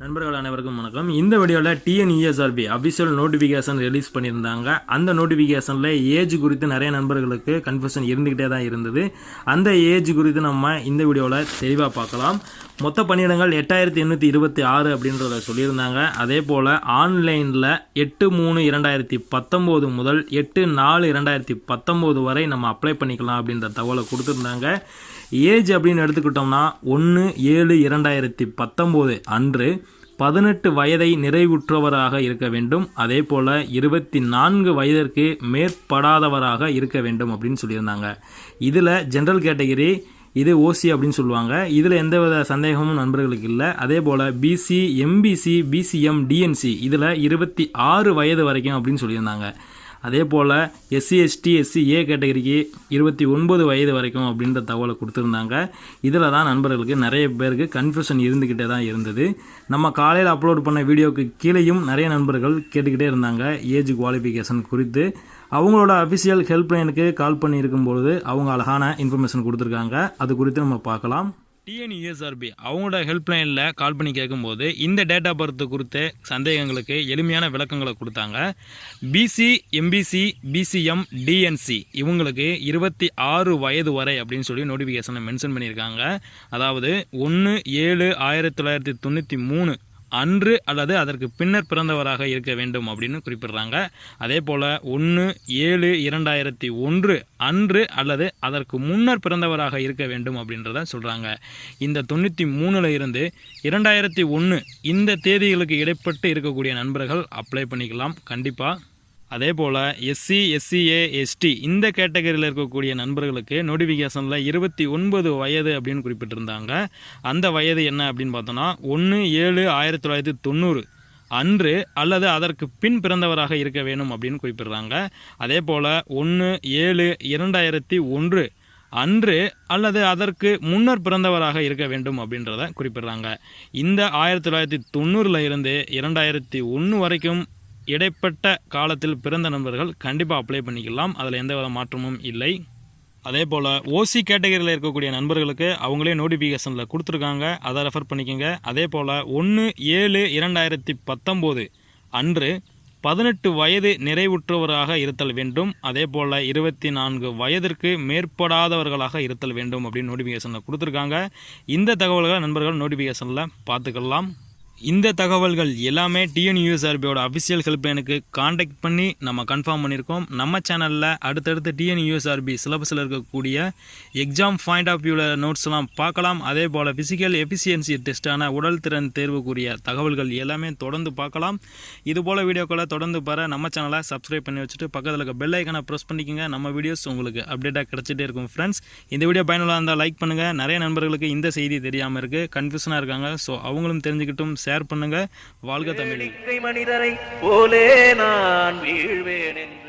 நண்பர்கள் அனைவருக்கும் வணக்கம். இந்த வீடியோவில் டிஎன்இஎஸ்ஆர்பி அபிஷியல் நோட்டிஃபிகேஷன் ரிலீஸ் பண்ணியிருந்தாங்க. அந்த நோட்டிஃபிகேஷனில் ஏஜ் குறித்து நிறைய நண்பர்களுக்கு கன்ஃபியூஷன் இருந்துக்கிட்டே தான் இருந்தது. அந்த ஏஜ் குறித்து நம்ம இந்த வீடியோவில் தெளிவாக பார்க்கலாம். மொத்த பணியிடங்கள் எட்டாயிரத்தி எண்ணூற்றி இருபத்தி ஆறு அப்படின்றத சொல்லியிருந்தாங்க. அதே போல் ஆன்லைனில் எட்டு மூணு இரண்டாயிரத்தி பத்தொம்போது முதல் எட்டு நாலு இரண்டாயிரத்தி பத்தொம்போது வரை நம்ம அப்ளை பண்ணிக்கலாம் அப்படின்ற தகவலை கொடுத்துருந்தாங்க. ஏஜ் அப்படின்னு எடுத்துக்கிட்டோம்னா ஒன்று ஏழு இரண்டாயிரத்தி பத்தொம்போது அன்று பதினெட்டு வயதை நிறைவுற்றவராக இருக்க வேண்டும். அதே போல் இருபத்தி நான்கு வயதிற்கு மேற்படாதவராக இருக்க வேண்டும் அப்படின்னு சொல்லியிருந்தாங்க. இதில் ஜென்ரல் கேட்டகரி இது ஓசி அப்படின்னு சொல்லுவாங்க. இதில் எந்தவித சந்தேகமும் நண்பர்களுக்கு இல்லை. அதே போல் பிசி எம்பிசி பிசிஎம் டிஎன்சி இதில் இருபத்தி ஆறு வயது வரைக்கும் அப்படின்னு சொல்லியிருந்தாங்க. அதே போல் எஸ்சி எஸ்டி எஸ்சி ஏ கேட்டகரிக்கு இருபத்தி ஒன்பது வயது வரைக்கும் அப்படின்ற தகவலை கொடுத்துருந்தாங்க. இதில் தான் நண்பர்களுக்கு நிறைய பேருக்கு கன்ஃபியூஷன் இருந்துக்கிட்டே தான் இருந்தது. நம்ம காலையில் அப்லோட் பண்ண வீடியோக்கு கீழேயும் நிறைய நண்பர்கள் கேட்டுக்கிட்டே இருந்தாங்க ஏஜ் குவாலிஃபிகேஷன் குறித்து. அவங்களோட அஃபிஷியல் ஹெல்ப்லைனுக்கு கால் பண்ணியிருக்கும் பொழுது அவங்க அழகான இன்ஃபர்மேஷன் கொடுத்துருக்காங்க. அது குறித்து நம்ம பார்க்கலாம். டிஎன்இஎஸ்ஆர்பி அவங்களோட ஹெல்ப்லைனில் கால் பண்ணி கேட்கும்போது இந்த டேட்டா பர்த் குறித்த சந்தேகங்களுக்கு எளிமையான விளக்கங்களை கொடுத்தாங்க. பிசி எம்பிசி பிசிஎம் டிஎன்சி இவங்களுக்கு இருபத்தி ஆறு வயது வரை அப்படின்னு சொல்லி நோட்டிஃபிகேஷனை மென்ஷன் பண்ணியிருக்காங்க. அதாவது ஒன்று ஏழு ஆயிரத்தி தொள்ளாயிரத்தி தொண்ணூற்றி மூணு அன்று அல்லது அதற்கு பின்னர் பிறந்தவராக இருக்க வேண்டும் அப்படின்னு குறிப்பிடுறாங்க. அதே போல் ஒன்று ஏழு இரண்டாயிரத்தி ஒன்று அன்று அல்லது அதற்கு முன்னர் பிறந்தவராக இருக்க வேண்டும் அப்படின்றத சொல்கிறாங்க இந்த தொண்ணூற்றி மூணில் இருந்து இரண்டாயிரத்தி ஒன்று இந்த தேதிகளுக்கு இடைப்பட்டு இருக்கக்கூடிய நண்பர்கள் அப்ளை பண்ணிக்கலாம். கண்டிப்பாக அதே போல் எஸ்சி எஸ்சிஏ எஸ்டி இந்த கேட்டகரியில் இருக்கக்கூடிய நண்பர்களுக்கு நோட்டிஃபிகேஷனில் இருபத்தி ஒன்பது வயது அப்படின்னு குறிப்பிட்டிருந்தாங்க. அந்த வயது என்ன அப்படின்னு பார்த்தோன்னா ஒன்று ஏழு ஆயிரத்தி தொள்ளாயிரத்தி தொண்ணூறு. அன்று அல்லது அதற்கு பின் பிறந்தவராக இருக்க வேணும் அப்படின்னு குறிப்பிடுறாங்க. அதே போல் ஒன்று ஏழு இரண்டாயிரத்தி ஒன்று. அன்று அல்லது அதற்கு முன்னர் பிறந்தவராக இருக்க வேண்டும் அப்படின்றத குறிப்பிடுறாங்க. இந்த ஆயிரத்தி தொள்ளாயிரத்தி தொண்ணூறில் இருந்து இரண்டாயிரத்தி ஒன்று வரைக்கும் இடைப்பட்ட காலத்தில் பிறந்த நண்பர்கள் கண்டிப்பாக அப்ளை பண்ணிக்கலாம். அதில் எந்த வித மாற்றமும் இல்லை. அதே போல் ஓசி கேட்டகரியில் இருக்கக்கூடிய நண்பர்களுக்கு அவங்களே நோட்டிஃபிகேஷனில் கொடுத்துருக்காங்க. அதை ரெஃபர் பண்ணிக்கோங்க. அதே போல் ஒன்று ஏழு இரண்டாயிரத்தி பத்தொம்போது அன்று பதினெட்டு வயது நிறைவுற்றவராக இருத்தல் வேண்டும். அதே போல் இருபத்தி நான்கு வயதிற்கு மேற்படாதவர்களாக இருத்தல் வேண்டும் அப்படின்னு நோட்டிஃபிகேஷனில் கொடுத்துருக்காங்க. இந்த தகவல்களை நண்பர்கள் நோட்டிஃபிகேஷனில் பார்த்துக்கலாம். இந்த தகவல்கள் எல்லாமே டிஎன்யூஎஸ்ஆர்பியோட அஃபிஷியல் ஹெல்ப்லைனுக்கு காண்டாக்ட் பண்ணி நம்ம கன்ஃபார்ம் பண்ணியிருக்கோம். நம்ம சேனலில் அடுத்தடுத்து டிஎன்யூஎஸ்ஆர்பி சிலபஸில் இருக்கக்கூடிய எக்ஸாம் பாயிண்ட் ஆஃப் வியூவில் நோட்ஸ்லாம் பார்க்கலாம். அதே போல் ஃபிசிக்கல் எஃபிஷியன்சி டெஸ்ட்டான உடல் திறன் தேர்வுக்குரிய தகவல்கள் எல்லாமே தொடர்ந்து பார்க்கலாம். இது போல் வீடியோக்களை தொடர்ந்து பெற நம்ம சேனலை சப்ஸ்கிரைப் பண்ணி வச்சுட்டு பக்கத்தில் இருக்க பெல் ஐக்கனை ப்ரெஸ் பண்ணிக்கோங்க. நம்ம வீடியோஸ் உங்களுக்கு அப்டேட்டாக கிடச்சிட்டே இருக்கும் ஃப்ரெண்ட்ஸ் இந்த வீடியோ பயனுள்ளதாக இருந்தால் லைக் பண்ணுங்கள் நிறைய நண்பர்களுக்கு இந்த செய்தி தெரியாமல் இருக்குது கன்ஃபியூஷனாக இருக்காங்க. ஸோ அவங்களும் தெரிஞ்சுக்கிட்டும். ஷேர் பண்ணுங்கள் வாழ்க தமிழ். மனிதரை போலே நான் வீழ்வேன்